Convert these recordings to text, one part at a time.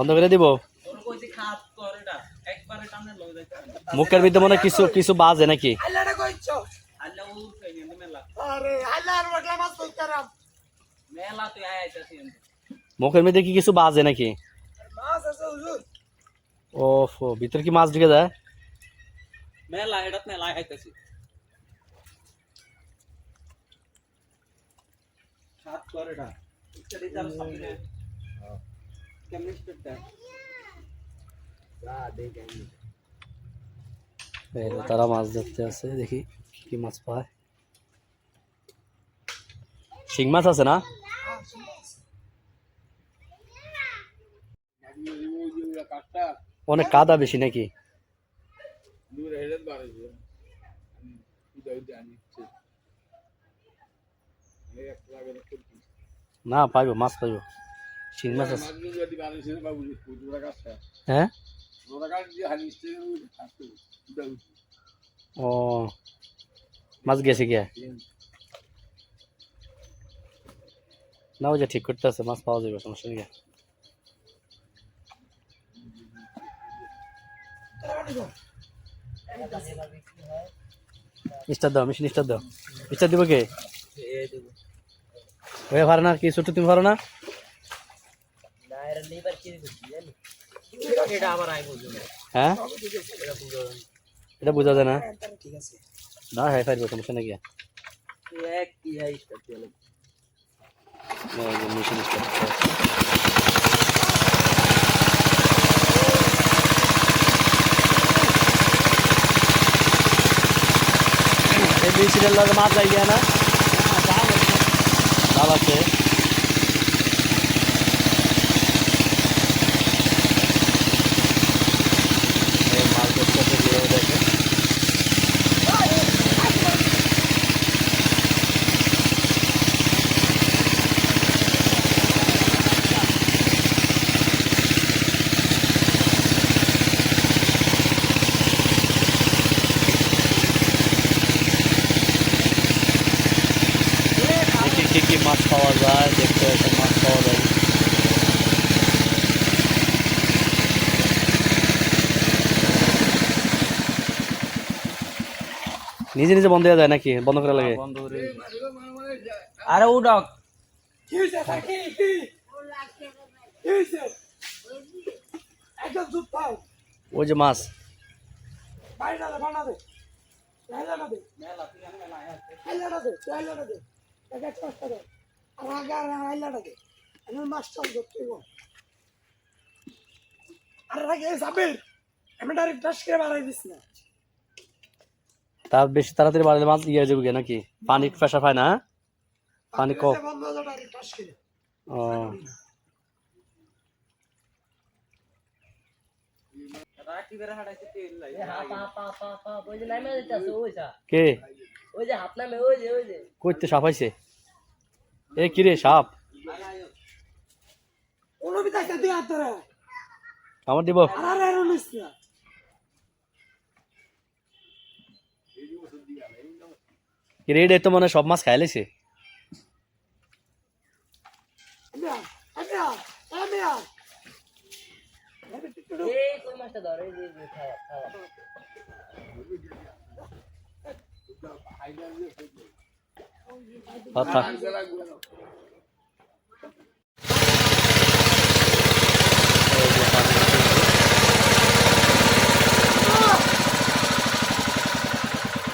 বন্ধ করে দিব? মুখের ভিতরে মনে হয় কিছু কিছু বাজে নাকি? আল্লাহটা কইছো আরে আল্লাহর বটলা মাছ কইতারাম মুখের মধ্যে কি কিছু বাজে নাকি? মাছ আছে হুজুর ওফো ভিতরে কি মাছ ঢুকে যায়? মেলা এটাত মেলা আইতাছি সাত করেটা ইত্যাদি তার সামনে কেমনি স্পিডটা এই যে তারা মাছ ধরতে আছে দেখি কি মাছ পায় শিং মাছ আছে না অনেক কাদা বেশি নাকি না পাইবো মাছ পাইবো শিং মাছ আছে। হ্যাঁ? ও মাছ গেছে গিয়া? না ওই যে ঠিক করতে আছে মাছ পাওয়া যাবে সমস্যা নেই স্টার দাও মেশিন স্টার দাও। স্টার দিব কে? পারে না কি ছোট তুমি পারো না? এটা আবার আই হ্যাঁ বোঝা যায় না। ঠিক আছে না হ্যাঁ পারব সমস্যা নাকি? এক কি আই স্টার্ট দিলাম মেশিন মেশিনের লগে মাছ যাই না? ডাল এই মাছ ধরতে গিয়ে দেখে দেখি কি কি মাছ পাওয়া যায় দেখতে একটা মাছ পাওয়া যায় নিজে নিজে বন্ধ হয়ে যায় নাকি? বন্ধ করা লাগে? বন্ধ করে আরে উডক কি হইছে? থাকি কি? হইছে? একদম চুপ থাক ওই যে মাছ। মাস্টার করতে আর আগে সাবির আমি ডাইরেক্ট টাচ করে বাড়াই দিস না। তার বেশি তাড়াতাড়ি বাড়লে মাছ ইয়ে যাবে গিয়ে নাকি? পানি প্রেশার পায় না? পানি কম। ও। কে? সাপ আইছে? এ কিরে সাপ? আমার দিব আর আর আর নিস না কি রেড তো মনে সব মাছ খাই লাইছে আমি আর আমি আর আমি আর আমি টিটু এই কই মাছটা ধর এই যে এই যে, খাওয়া খাওয়া কথা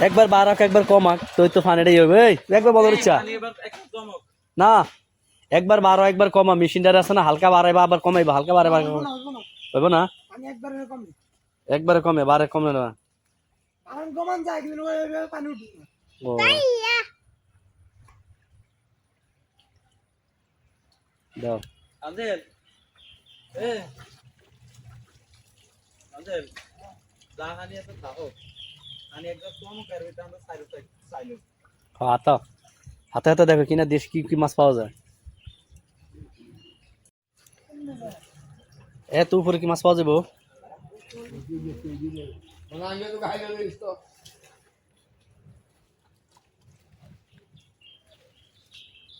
একবার বারাক একবার কমাক তুই তো ফানেটাই হবে। এই, একবার বলার ইচ্ছা? না একবার বারো একবার কমা মেশিনটার আছে না হালকা বাড়াইবা আবার কমাইবা হালকা বাড়াইবা হইব না হইব না? আমি একবার কমে বারে কমে না আর গমান যায় কিন্তু ওই ওই পানি উঠি না। ও। দাও। আজেল এ। আজেল যা হানি আছে দাও। আমি একদম কম করবে তো আমরা সাইড সাইড সাইড হাতা হাতে হাতে দেখো কিনা দেশ কি কি মাছ পাওয়া যায় এত উপরে কি মাছ পাওয়া যাব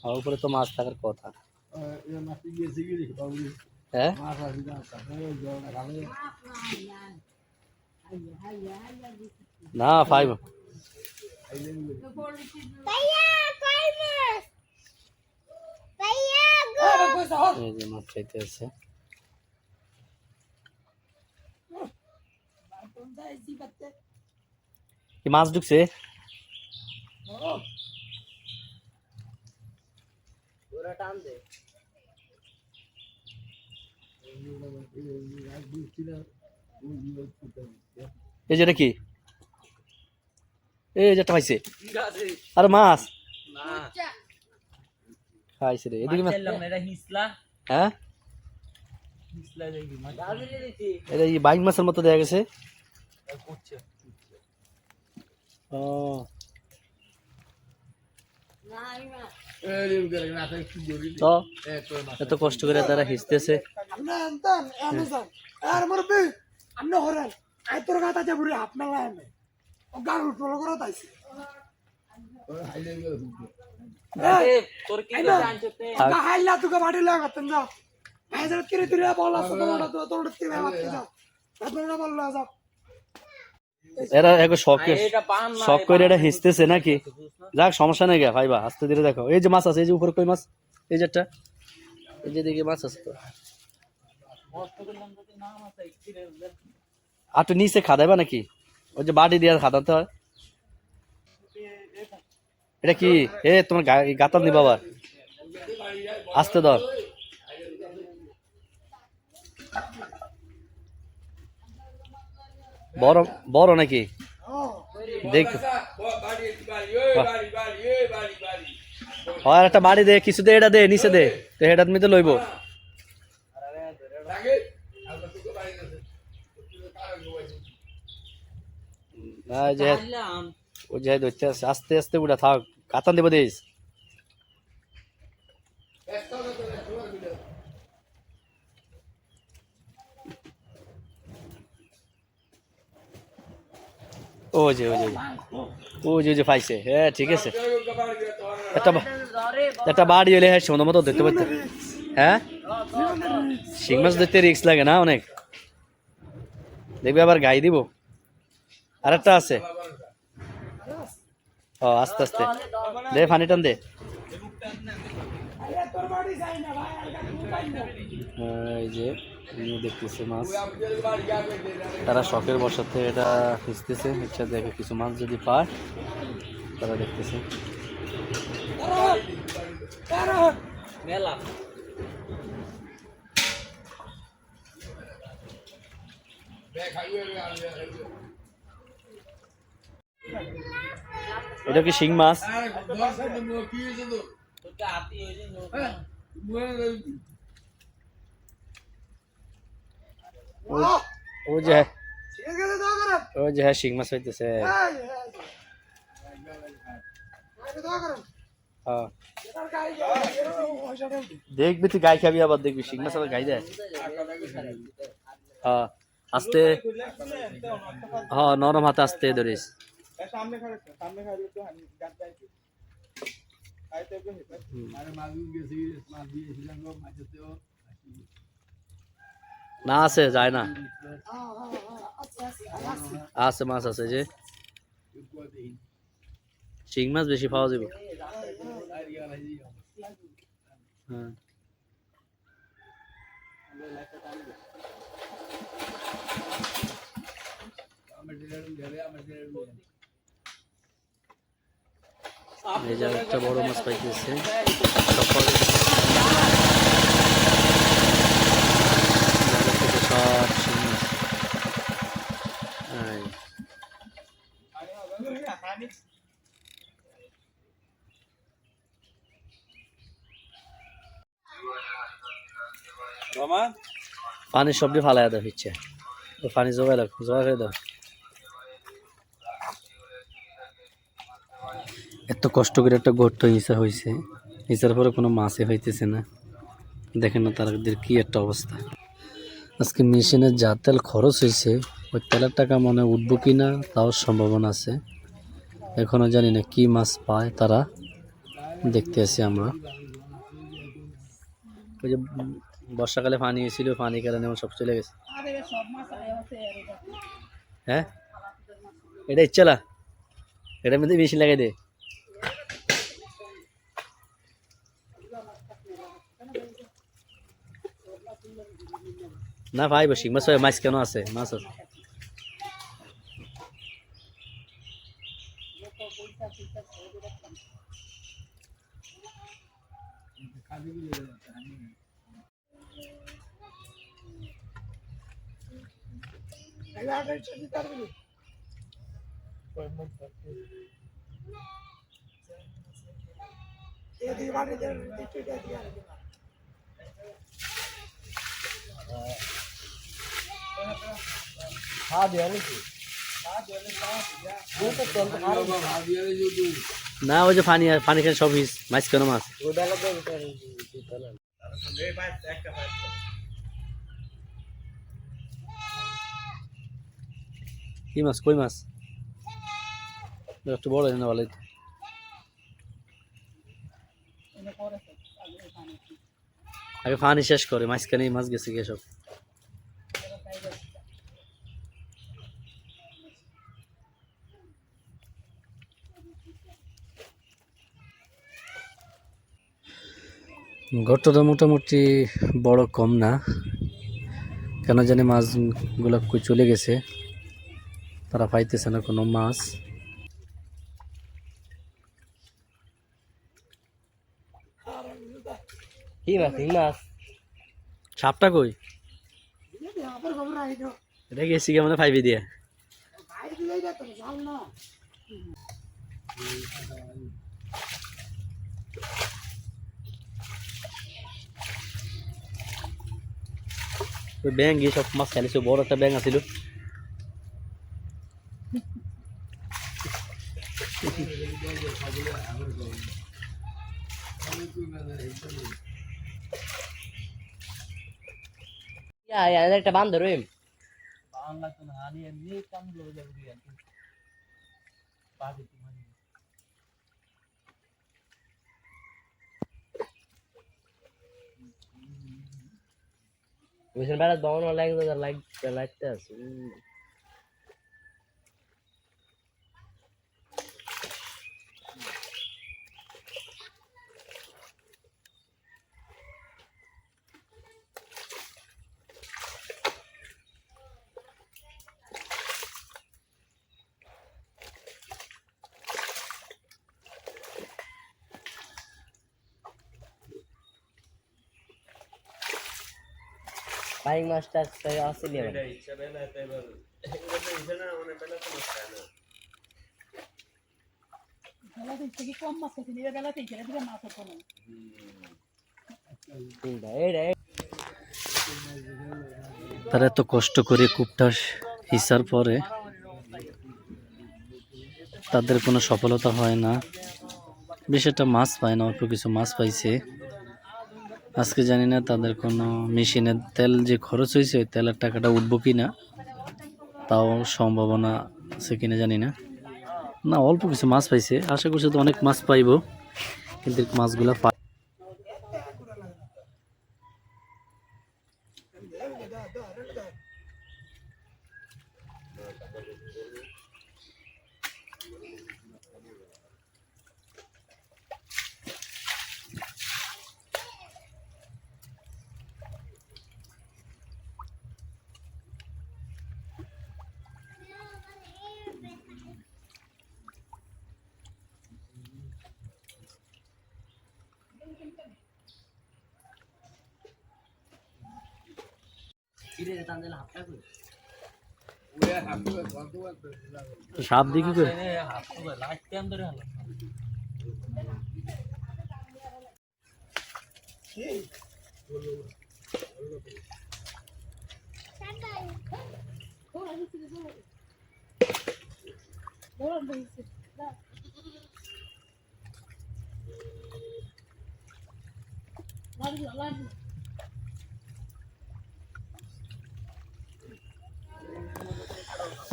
আর উপরে তো মাছ থাকার কথা হ্যাঁ না ফাইভ এই যে মাছ চাইতে আছে কি মাছ ঢুকছে ওরা টান দে এই যে এটা কি এই যেটা পাইছে আর মাছ। খাইছে রে। এদিকে মাছ। চাইলাম না, এটা হিসলা। হ্যাঁ? হিসলা দেখি মাছ? গাজুলি দিছি এটা এই বাইক মাছের মতো দেখা গেছে। করছে ও। না আমি না তো এত কষ্ট করে তারা হিসতেছে। আর মুরব্বি আপনি হরেন আই তোর গাতা যে বুড়ি হাত মেলা এনে ও গান উঠল করে তাইছে এ, তোর কি করে আনছতে গা হাইলা তুকে মাটি লাগা করতেন যাও হাজার কিরে তুই বল আছে তোমার তো তোর তিরে মারতে যাও আপনারা বলল যাও এরা এক শখ এটা পান না শখ করে এটা হিসতেছে নাকি? যাক সমস্যা নেই গা ভাইবা আস্তে ধীরে দেখো। এই যে মাছ আছে এই যে উপরে কই মাছ? এই যে একটা। এই যে দিকে মাছ আছে তো। আর তো নিচে খাদাইবা নাকি? ওই যে বাড়ি দিয়ে খাদাতে হয় এটা কি? এ তোমার গাতার নি বাবা আসতে ধর। বড় বড় নাকি? দেখ। আর একটা বাড়ি দে কিছু দে এটা দে নিচে দে। তো লইব না, এই যে আনলাম ও যে ধরতে আছে আস্তে আস্তে উঠা থাক কাতান দেব দিস। ও যে ও যে ও যে। যে পাইছে। হ্যাঁ ঠিক আছে। একটা একটা বাড়ি হলে হ্যাঁ মতো ধরতে পারতে। হ্যাঁ? শিং মাছ ধরতে রিক্স লাগে না অনেক। দেখবি আবার গাই দিব। আর একটা আছে। ও, আস্তে আস্তে। দে ফানি টান দে। এই যে মাছ। তারা শখের বসাতে এটা খুঁজতেছে। ইচ্ছা দেখে কিছু মাছ যদি পায়, তারা দেখতেছে। মেলা এটা কি শিং মাছ? তোকে হাতি ওই যে নৌকা। ও- যে ও হ্যাঁ শিং মাছ হইতেছে। হ্যাঁ দেন দেখবি তুই গাই খাবি আবার দেখবি শিং মাছ আবার গাই দেয়। হ্যাঁ আস্তে। হ্যাঁ নরম হাতে আস্তে ধরিস। সামনে খাবে সামনে খাবে তো হানি গাছ যাইছে খাইতে হবে হেতে না আছে যায় না হ্যাঁ হ্যাঁ হ্যাঁ আচ্ছা আচ্ছা আছে মাছ আছে যে শিং মাছ বেশি পাওয়া যাবে হ্যাঁ এই যে একটা বড় মাছ পাইতেছে। পাওয়া সব শিং পানি সবজি ফালাই দেওয়া হচ্ছে পানি জোগাই লাগ জোগাই করে দাও এত কষ্ট করে একটা গর্ত হিসা হয়েছে হিসার পরে কোনো মাছই হইতেছে না। দেখেন না তাদের কি একটা অবস্থা। আজকে মেশিনের যা তেল খরচ হয়েছে ওই তেলের টাকা মনে উঠবো কি না, তাও সম্ভাবনা আছে। এখনও জানি না কি মাছ পায় তারা। দেখতে আসি আমরা। ওই যে বর্ষাকালে পানি হয়েছিল, পানি কারণে আমার সব চলে গেছে। হ্যাঁ? এটা ইচ্ছালা এটার মধ্যে বেশি লাগাই দে। না ভাই বসি মাছ মাছ কেন আছে মাছ আছে এগুলো আগে ছবি তারবি এদিকে বাড়ি দিয়ে দিতে দিয়ে আর কি না। ওই যে পানি পানি খেয়ে সব হিস মাছ কেন মাছ কি মাছ, কই মাছ একটু বড় না ভালোই তো। আগে পানি শেষ করে মাঝখানে মাছ গেছে গিয়ে সব গর্তটা মোটামুটি বড় কম না। কেন জানি মাছগুলো কই চলে গেছে। তারা পাইতেছে না কোনো মাছ। কি মাছ কি মাছ? সাপটা কই? দিয়ে এটা গেছি দিয়ে ভাই দিলেই তো জাল না ওই ব্যাং গিয়ে সব মাছ খাইছে বড় একটা ব্যাং আছিল। একটা বান্ধ রইম বাংলা তো হানি এমনি কাম করে যাবে বুঝছেন বেড়া দমন লাইক লাইক লাইকতে আছে বাইক মাস্টার আসলে এটা ইচ্ছা বেলা তাই বল। এটা তো ইচ্ছা না মানে বেলা তো না। তারা এত কষ্ট করে কূপটা হিসার পরে তাদের কোনো সফলতা হয় না। বেশ একটা মাছ পায় না অল্প কিছু মাছ পাইছে। আজকে জানি না তাদের কোনো মেশিনের তেল যে খরচ হয়েছে, ওই তেলের টাকাটা উঠবো কি না, তাও সম্ভাবনা আছে কিনা জানি না। না, অল্প কিছু মাছ পাইছে। আশা করছি তো অনেক মাছ পাইব, কিন্তু মাছগুলা সাপ কি করে? কেন ধরে হলো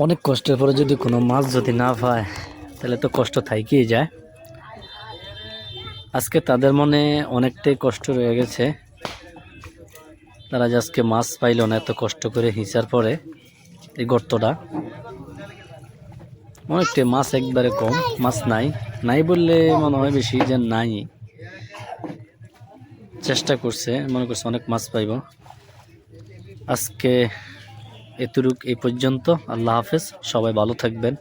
অনেক কষ্টের পরে যদি কোনো মাছ যদি না পায়, তাহলে তো কষ্ট থাইকেই যায়। আজকে তাদের মনে অনেকটাই কষ্ট রয়ে গেছে। তারা যে আজকে মাছ পাইল না, এত কষ্ট করে হিঁচার পরে এই গর্তটা। অনেকটা মাছ একবারে কম, মাছ নাই। নাই বললে মনে হয় বেশি যে নাই। চেষ্টা করছে, মনে করছে অনেক মাছ পাইব। আজকে এতটুক এই পর্যন্ত। আল্লাহ হাফেজ সবাই ভালো থাকবেন।